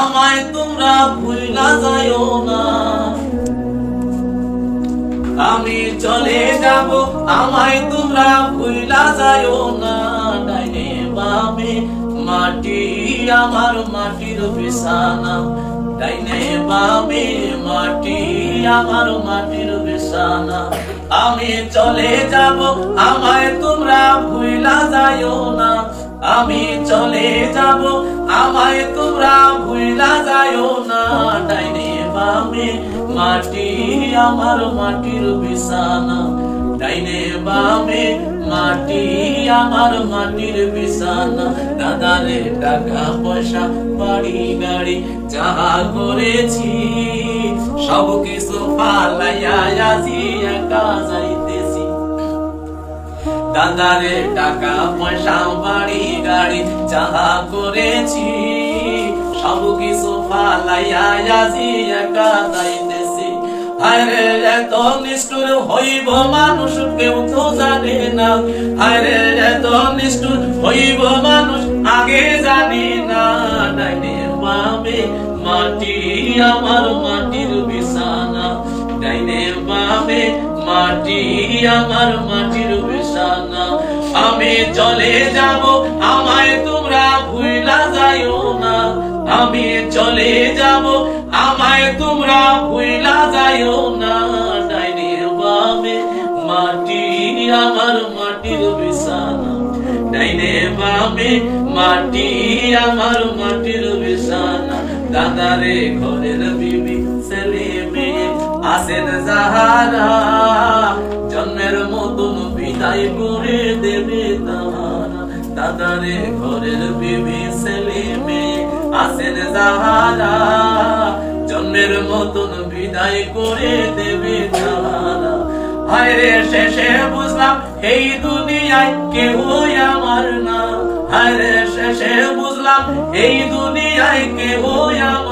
আমায় তোমরা ভুলা যাইও না। আমি চলে যাব, আমায় তোমরা ভুলা যাইও না। ডাইনে বামে মাটি, আমার মাটির বিছানা। ডাইনে বামে মাটি, আমার মাটির বিছানা। আমি চলে যাব, আমায় তোমরা ভুলা যাইও না। আমি চলে যাব আমায় তোমরা ভুলা যাইও না, ডাইনে বামে মাটি, আমার মাটির বিছানা। ডাইনে বামে মাটি, আমার মাটির বিছানা। দাদারে টাকা পয়সা, বাড়ি গাড়ি, যাহা করেছি সব কিছু ফালাইয়া দাদারে টাকা পয়সা, বাড়ি গাড়ি যাহা করেছি সব কিছু ফালাইয়া একা যাইতেছি আরে এত নিষ্ঠুর হইব মানুষ, কেউ তো জানে না। আরে এত নিষ্ঠুর হইব মানুষ, আগে জানি না। ডাইনে বামে মাটি, আমার মাটির বিছানা। ডাইনে বামে মাটি আমার মাটির বিছানা আমি চলে যাব, আমায় তোমরা ভুলা যাইও না। আমি চলে যাব, আমায় তোমরা ভুলা যাইও না। ডাইনে বামে মাটি আমার মাটির বিছানা ডাইনে বামে মাটি আমার মাটির বিছানা দাদারে ঘরের বিবি ছেলে মেয়ে আসেন যাহারা। দাদারে ঘরের বিবি সেলিমে আসেন জাহারা জন্মের মতন বিদায় করে দেবে জাহারা হায়রে শেষে বুঝলাম, এই দুনিয়ায় কেউ আমার না। হায়রে শেষে বুঝলাম, এই দুনিয়ায় কেউ আমার